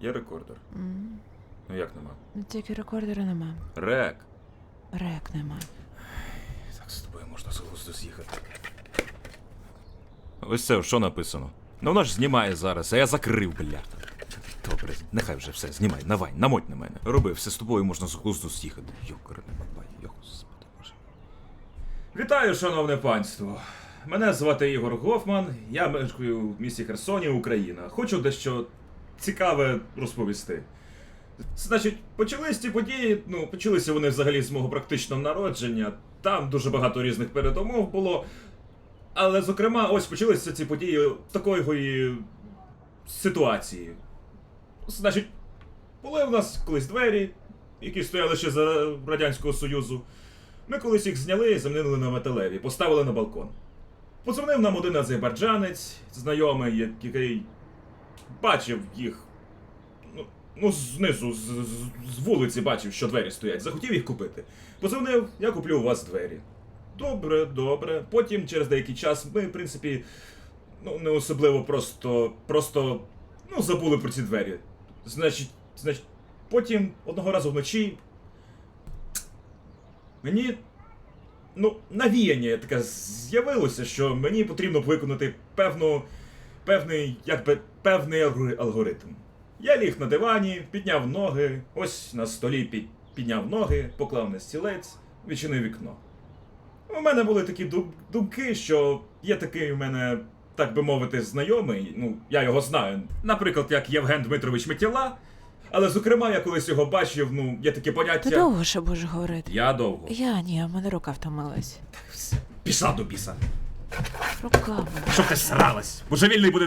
Є рекордер. М, Ну як нема? ну, Тільки рекордера нема. Рек. Рек нема. Так з тобою можна з глузду з'їхати. Ось це, що написано. Ну воно ж знімає зараз, а я закрив, бля. Добре, нехай вже все, знімай, давай, намоть на мене. Роби, все з тобою можна з глузду з'їхати. Йокарне бабай, йо, господи боже. Вітаю, шановне панство. Мене звати Ігор Гофман, я мешкаю в місті Херсоні, Україна. Хочу дещо цікаве розповісти. Значить, почались ці події, ну, почалися вони взагалі з мого практичного народження. Там дуже багато різних передумов було. Але, зокрема, ось почалися ці події такої ситуації. Значить, були в нас колись двері, які стояли ще за Радянського Союзу. Ми колись їх зняли і замінили на металеві, поставили на балкон. Подзвонив нам один азербайджанець, знайомий, який бачив їх. Ну, ну знизу, з, з, з вулиці бачив, що двері стоять. Захотів їх купити. Подзвонив, я куплю у вас двері. Добре, добре. Потім через деякий час ми, в принципі, ну, не особливо просто. просто. Ну, забули про ці двері. Значить, значить, потім одного разу вночі. Мені. Ну, навіяння таке з'явилося, що мені потрібно виконати певну. Певний, якби, певний алгори- алгоритм. Я ліг на дивані, підняв ноги, ось на столі під, підняв ноги, поклав на стілець, відчинив вікно. У мене були такі дум- думки, що є такий у мене, так би мовити, знайомий, ну, я його знаю. Наприклад, як Євген Дмитрович Метіла. Але, зокрема, я колись його бачив, ну, є таке Ти довго ще будеш говорити? Я довго. Я ні, в мене рука втомилась. Пішла до біса. Рука в. Щоб ти сралась. Божевільний буде